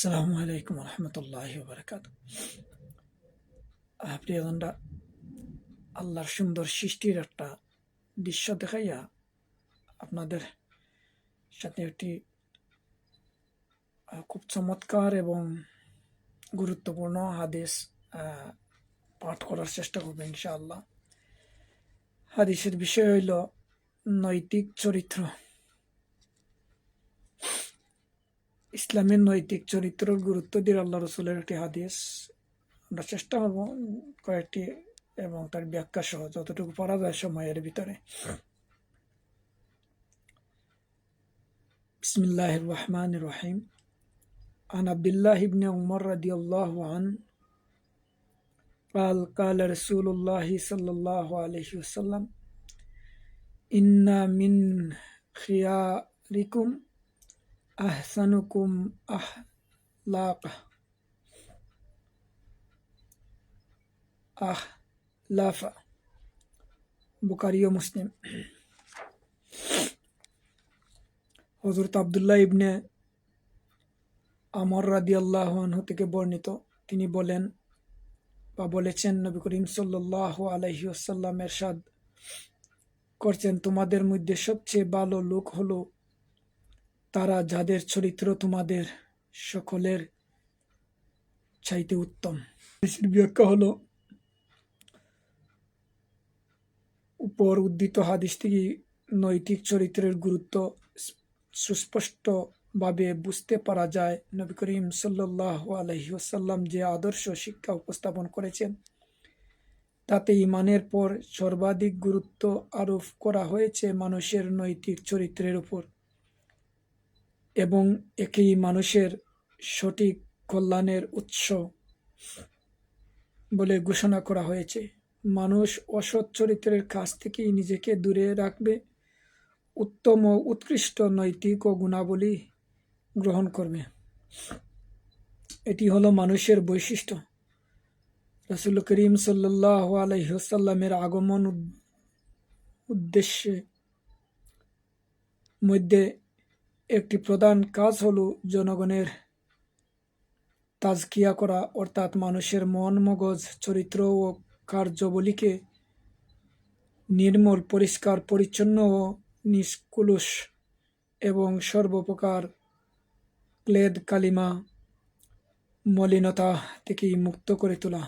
আসসালামু আলাইকুম রহমতুল্লাহ বারকাত প্রিয়জনরা আল্লাহর সুন্দর সৃষ্টির একটা দৃশ্য দেখাইয়া আপনাদের সাথে একটি খুব চমৎকার এবং গুরুত্বপূর্ণ হাদিস পাঠ করার চেষ্টা করব ইনশাআল্লাহ। হাদিসের বিষয় হইল নৈতিক চরিত্র। ইসলামের নৈতিক চরিত্রের গুরুত্ব দিয়ে আল্লাহ রসুলের একটি হাদিস আমরা চেষ্টা করব কয়েকটি এবং তার ব্যাখ্যা সহ যতটুকু পারা যায় সময়ের ভিতরে বিসমিল্লাহ রহমান রহিম عن عبد الله بن عمر رضي الله عنه قال قال رسول الله صلى الله عليه وسلم إن من خياركم আহসানুকুম আহলাক আহ লাফা বুকারিও মুসলিম হজরত আবদুল্লাহ ইবনে আমর রাদি আনহু থেকে বর্ণিত। তিনি বলেন বা বলেছেন, নবী করিম সাল্লাহ আলহি আসাল্লাম এরশাদ করছেন, তোমাদের মধ্যে সবচেয়ে ভালো লোক হলো তারা যাদের চরিত্র তোমাদের সকলের চাইতে উত্তম। ব্যাখ্যা হলো, উপর উদ্ধৃত হাদিস থেকে নৈতিক চরিত্রের গুরুত্ব সুস্পষ্ট ভাবে বুঝতে পারা যায়। নবী করিম সাল্লাহ যে আদর্শ শিক্ষা উপস্থাপন করেছেন, তাতে ইমানের পর সর্বাধিক গুরুত্ব আরোপ করা হয়েছে মানুষের নৈতিক চরিত্রের উপর। এবং একেই মানুষের সঠিক কল্যাণের উৎস বলে ঘোষণা করা হয়েছে। মানুষ অসৎ চরিত্রের কাছ থেকেই নিজেকে দূরে রাখবে। উত্তম ও উৎকৃষ্ট নৈতিক ও গুণাবলী গ্রহণ করবে। এটি হলো মানুষের বৈশিষ্ট্য। রসুল করিম সাল্লাহ আলহ্লামের আগমন উদ- উদ্দেশ্যে মধ্যে একটি প্রধান কাজ হলো জনগণের তাজকিয়া করা, অর্থাৎ মানুষের মন, মগজ, চরিত্র ও কার্যবলীকে নির্মল, পরিষ্কার, পরিচ্ছন্ন ও নিষ্কুলুষ এবং সর্বপ্রকার ক্লেদ, কালিমা, মলিনতা থেকে মুক্ত করে তোলা।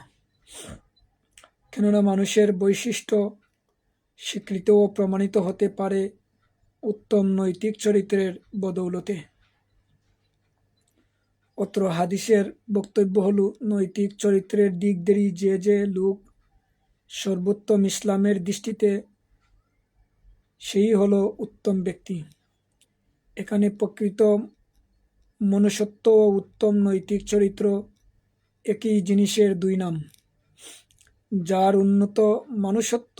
কেননা মানুষের বৈশিষ্ট্য স্বীকৃত ও প্রমাণিত হতে পারে উত্তম নৈতিক চরিত্রের বদৌলতে। অত্র হাদিসের বক্তব্য হল, নৈতিক চরিত্রের দিক দেরি যে যে লোক সর্বোত্তম ইসলামের দৃষ্টিতে, সেই হলো উত্তম ব্যক্তি। এখানে প্রকৃত মনুষ্যত্ব ও উত্তম নৈতিক চরিত্র একই জিনিসের দুই নাম। যার উন্নত মনুষ্যত্ব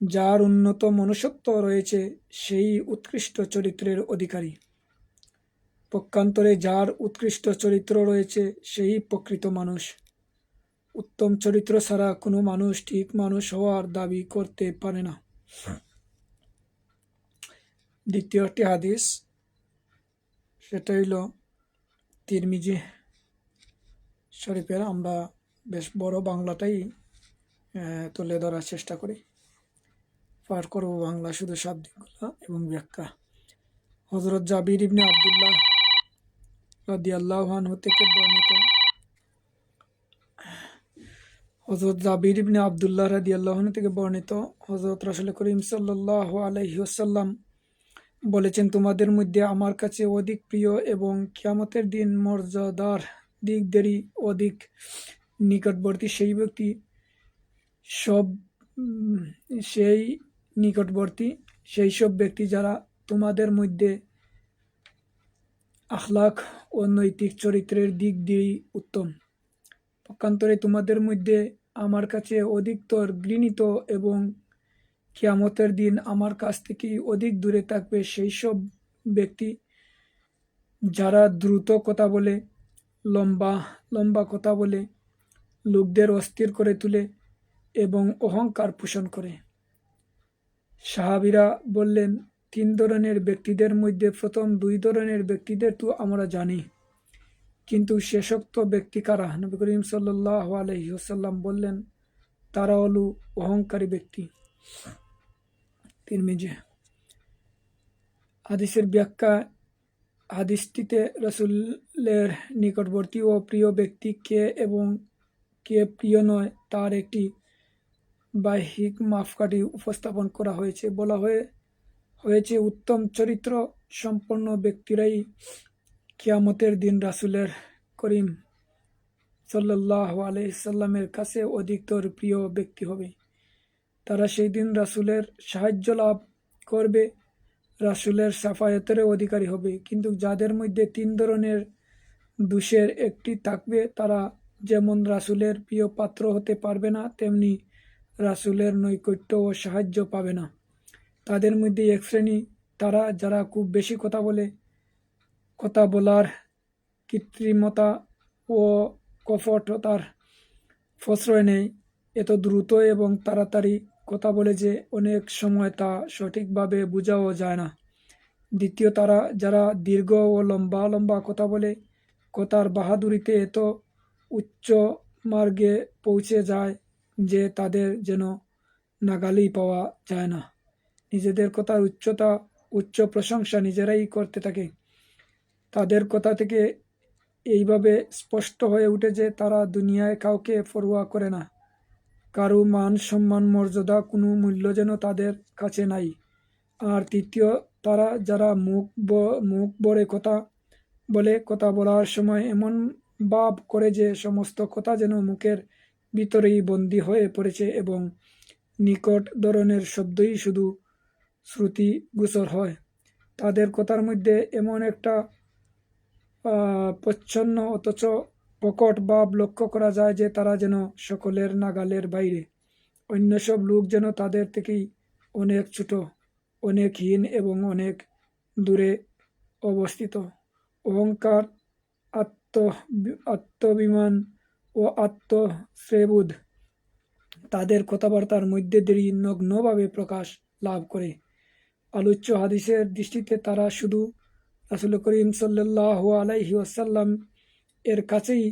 যার উন্নত মনুষ্যত্ব রয়েছে, সেই উৎকৃষ্ট চরিত্রের অধিকারী। পক্ষান্তরে যার উৎকৃষ্ট চরিত্র রয়েছে, সেই প্রকৃত মানুষ। উত্তম চরিত্র ছাড়া কোনো মানুষ ঠিক মানুষ হওয়ার দাবি করতে পারে না। দ্বিতীয়টি হাদিস, সেটা হইল তিরমিজি শরীফের। আমরা বেশ বড় বাংলাটাই তুলে ধরার চেষ্টা করি। পাঠ করব বাংলা শুধু শাব্দিকগুলো এবং ব্যাখ্যা। হজরত জাবির ইবনে আবদুল্লাহ রাদি আল্লাহ থেকে বর্ণিত। হজরত জাবির ইবনে আবদুল্লাহ রাদি আল্লাহ থেকে বর্ণিত হজরত রাসুল করিম সাল্লাহ আলহিহাসাল্লাম বলেছেন, তোমাদের মধ্যে আমার কাছে অধিক প্রিয় এবং কিয়ামতের দিন মর্যাদার দিক দেরি অধিক নিকটবর্তী সেই ব্যক্তি। সব সেই নিকটবর্তী সেই সব ব্যক্তি যারা তোমাদের মধ্যে আখলাক ও নৈতিক চরিত্রের দিক দিয়েই উত্তম। পক্ষান্তরে তোমাদের মধ্যে আমার কাছে অধিকতর ঘৃণিত এবং কিয়ামতের দিন আমার কাছ থেকে অধিক দূরে থাকবে সেই সব ব্যক্তি যারা দ্রুত কথা বলে, লম্বা লম্বা কথা বলে, লোকদের অস্থির করে তুলে এবং অহংকার পোষণ করে। সাহাবিরা বললেন, তিন ধরনের ব্যক্তিদের মধ্যে প্রথম দুই ধরনের ব্যক্তিদের তো আমরা জানি। কিন্তু শেষোক্ত ব্যক্তি কারা? নবী করিম সাল্লাহ আলহিহসাল্লাম বললেন, তারা হলো অহংকারী ব্যক্তি। তিরমিজে। হাদিসের ব্যাখ্যা, হাদিসটিতে রসুলের নিকটবর্তী ও প্রিয় ব্যক্তি কে এবং কে প্রিয় নয়, তার একটি বাহ্যিক মাপকাঠি উপস্থাপন করা হয়েছে। বলা হয়ে, হয়েছে, উত্তম চরিত্র সম্পন্ন ব্যক্তিরাই কিয়ামতের দিন রাসুলের করিম সাল্লাহ আলাইসাল্লামের কাছে অধিকতর প্রিয় ব্যক্তি হবে। তারা সেই দিন রাসুলের সাহায্য লাভ করবে, রাসুলের সাফায়তের অধিকারী হবে। কিন্তু যাদের মধ্যে তিন ধরনের দোষের একটি থাকবে, তারা যেমন রাসুলের প্রিয় পাত্র হতে পারবে না, তেমনি রাসুলের নৈকট্য ও সাহায্য পাবে না। তাদের মধ্যে এক শ্রেণি, তারা যারা খুব বেশি কথা বলে, কথা বলার কৃত্রিমতা ও কপটতার প্রশ্রয় নেয়, এত দ্রুত এবং তাড়াতাড়ি কথা বলে যে অনেক সময় তা সঠিকভাবে বোঝাও যায় না। দ্বিতীয়, তারা যারা দীর্ঘ ও লম্বা লম্বা কথা বলে, কথার বাহাদুরিতে এত উচ্চ মার্গে পৌঁছে যায় যে তাদের যেন নাগালি পাওয়া যায় না। নিজেদের কথার উচ্চতা, উচ্চ প্রশংসা নিজেরাই করতে থাকে। তাদের কথা থেকে এইভাবে স্পষ্ট হয়ে উঠে যে তারা দুনিয়ায় কাউকে পরোয়া করে না। কারও মান সম্মান মর্যাদা কোনো মূল্য যেন তাদের কাছে নাই। আর তৃতীয়, তারা যারা মুখ মুখ বড়ে কথা বলে, কথা বলার সময় এমন ভাব করে যে সমস্ত কথা যেন মুখের ভিতরেই বন্দী হয়ে পড়েছে এবং নিকট ধরনের শব্দই শুধু শ্রুতি গোচর হয়। তাদের কথার মধ্যে এমন একটা প্রচ্ছন্ন অথচ প্রকট ভাব লক্ষ্য করা যায় যে তারা যেন সকলের নাগালের বাইরে। অন্য সব লোক যেন তাদের থেকেই অনেক ছোট, অনেক হীন এবং অনেক দূরে অবস্থিত। অহংকার, আত্ম, আত্মবিমান ও আত্মশ্রেবোধ তাদের কথাবার্তার মধ্যে দেরি নগ্নভাবে প্রকাশ লাভ করে। আলোচ্য হাদিসের দৃষ্টিতে তারা শুধু রাসুল করিম সাল্লাহ আলাইহি আসাল্লাম এর কাছেই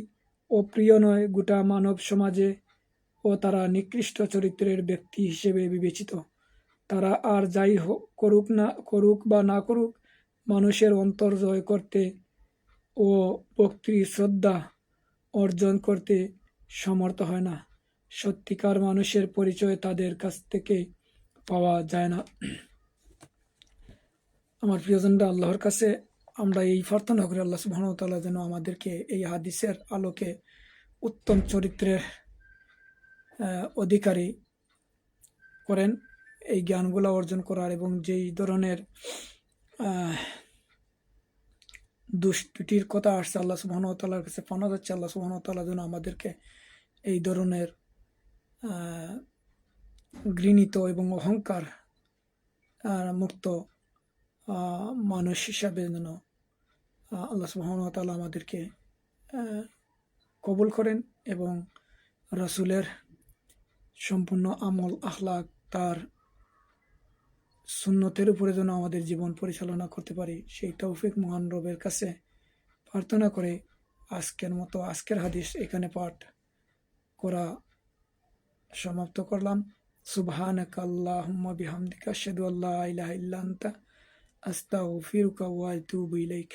অপ্রিয় নয়, গোটা মানব সমাজে ও তারা নিকৃষ্ট চরিত্রের ব্যক্তি হিসেবে বিবেচিত। তারা আর যাই করুক না, করুক বা না করুক, মানুষের অন্তর জয় করতে ও ভক্তি, শ্রদ্ধা অর্জন করতে সমর্থ হয় না। সত্যিকার মানুষের পরিচয় তাদের কাছ থেকে পাওয়া যায় না। আমার প্রিয়জনরা, আল্লাহর কাছে আমরা এই প্রার্থনা করি, আল্লাহ সুবাহতাল্লাহ যেন আমাদেরকে এই হাদিসের আলোকে উত্তম চরিত্রের অধিকারী করেন। এই জ্ঞানগুলো অর্জন করার এবং যেই ধরনের দুষ্টির কথা আসছে আল্লাহ সুবাহতাল্লাহর কাছে পানা যাচ্ছে আল্লাহ সুবাহতাল্লাহ যেন আমাদেরকে এই ধরনের ঘৃণিত এবং অহংকার মুক্ত মানুষ হিসাবে যেন আল্লাহ সুহামতাল্লাহ আমাদেরকে কবুল করেন এবং রসুলের সম্পূর্ণ আমল আখলাক তার সুন্নতের উপরে যেন আমাদের জীবন পরিচালনা করতে পারি, সেই তৌফিক মহান রবের কাছে প্রার্থনা করে আজকের মতো আজকের হাদিস এখানে পাঠ করা সমাপ্ত করলাম। সুবহানাক আল্লাহুম্মা বিহামদিকা, আশহাদু আল্লা ইলাহা ইল্লা আস্তাগফিরুকা ওয়া আতুবু ইলাইক।